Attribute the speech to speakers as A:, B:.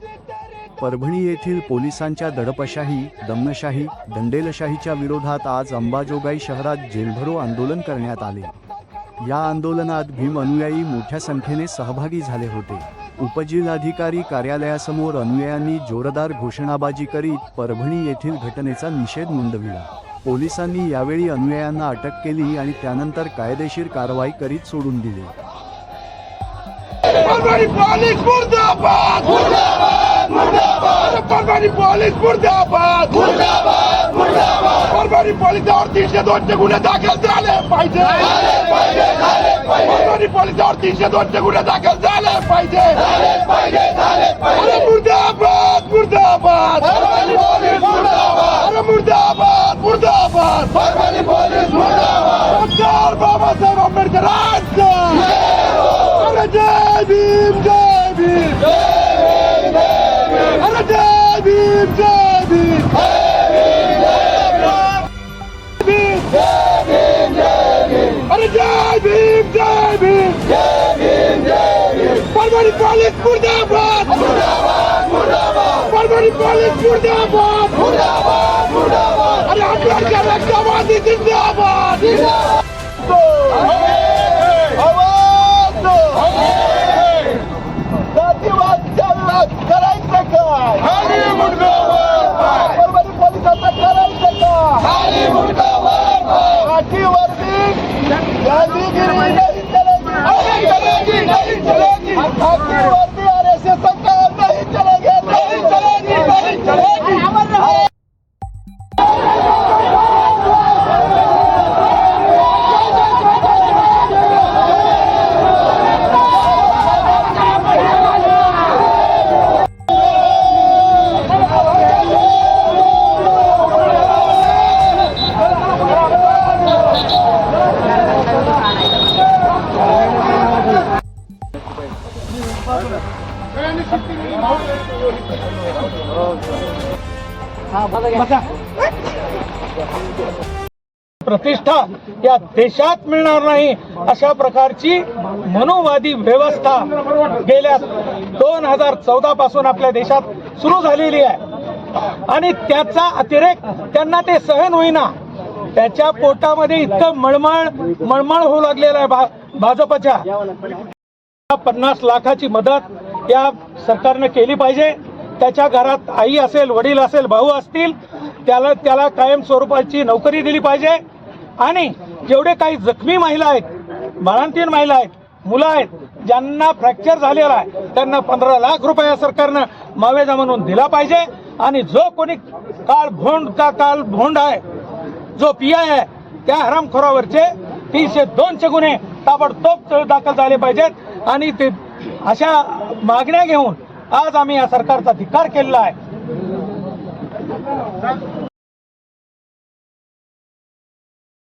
A: did that! Parbhani येथील पोलिसांच्या दडपशाही दमनशाही दंडेलशाहीच्या विरोधात आज अंबाजोगाई शहरात जेलभरो आंदोलन करण्यात आले. या आंदोलनात भीम अनुयायी मोठ्या संख्येने सहभागी झाले होते. उपजिल्हाधिकारी कार्यालयासमोर अनुयायांनी जोरदार घोषणाबाजी करीत परभणी येथील घटनेचा निषेध नोंदविला. पोलिसांनी यावेळी अनुयायांना अटक केली आणि त्यानंतर कायदेशीर कारवाई करीत सोडून दिली
B: परभणी पोलीस मुर्दाबाद मुर्दाबाद मुर्दाबाद परभणी पोलीस मुर्दाबाद मुर्दाबाद मुर्दाबाद परभणी पोलिसावर तीनशे दोनशे गुन्हे दाखल झाले पाहिजे परभणी पोलिसावर तीनशे दोनशे गुन्हे दाखल झाले पाहिजे अरे मुर्दाबाद मुर्दाबाद अरे मुर्दाबाद मुर्दाबाद बाबासाहेब आंबेडकरांचा परभणी पोलीस मुर्दाबाद! परभणी पोलीस मुर्दाबाद! अरे आंबेडकर रक्तवादी जिंदाबाद! आवाज दो. जातीवादच्या विरोधात करायचं काय परभणी पोलिसांचं करायचं पाठीवरती गांधीगिरी
C: प्रतिष्ठा या देशात मिळणार नाही अशा प्रकारची मनोवादी व्यवस्था गेल्या दोन हजार चौदा पासून आपल्या देशात सुरू झालेली आहे. आणि त्याचा अतिरेक त्यांना ते सहन होईना. त्याच्या पोटामध्ये इतकं मळमळ मळमळ होऊ लागलेलं आहे भा भाजपच्या. पन्नास लाखाची मदत त्या सरकारनं केली पाहिजे. त्याच्या घरात आई असेल वडील असेल भाऊ असतील त्याला त्याला कायम स्वरूपाची नोकरी दिली पाहिजे. आणि जेवढे काही जखमी महिला आहेत बाळांतीन महिला आहेत मुलं आहेत ज्यांना फ्रॅक्चर झालेला आहे त्यांना पंधरा लाख रुपये या सरकारनं मावेजा म्हणून दिला पाहिजे. आणि जो कोणी काळ भोंड का काल भोंड आहे जो पी आय आहे त्या हरामखोरावरचे तीनशे दोनशे गुन्हे ताबडतोब दाखल झाले पाहिजेत. आणि ते अशा मागण्या घेऊन आज आम्ही या सरकारचा धिक्कार केलेला आहे.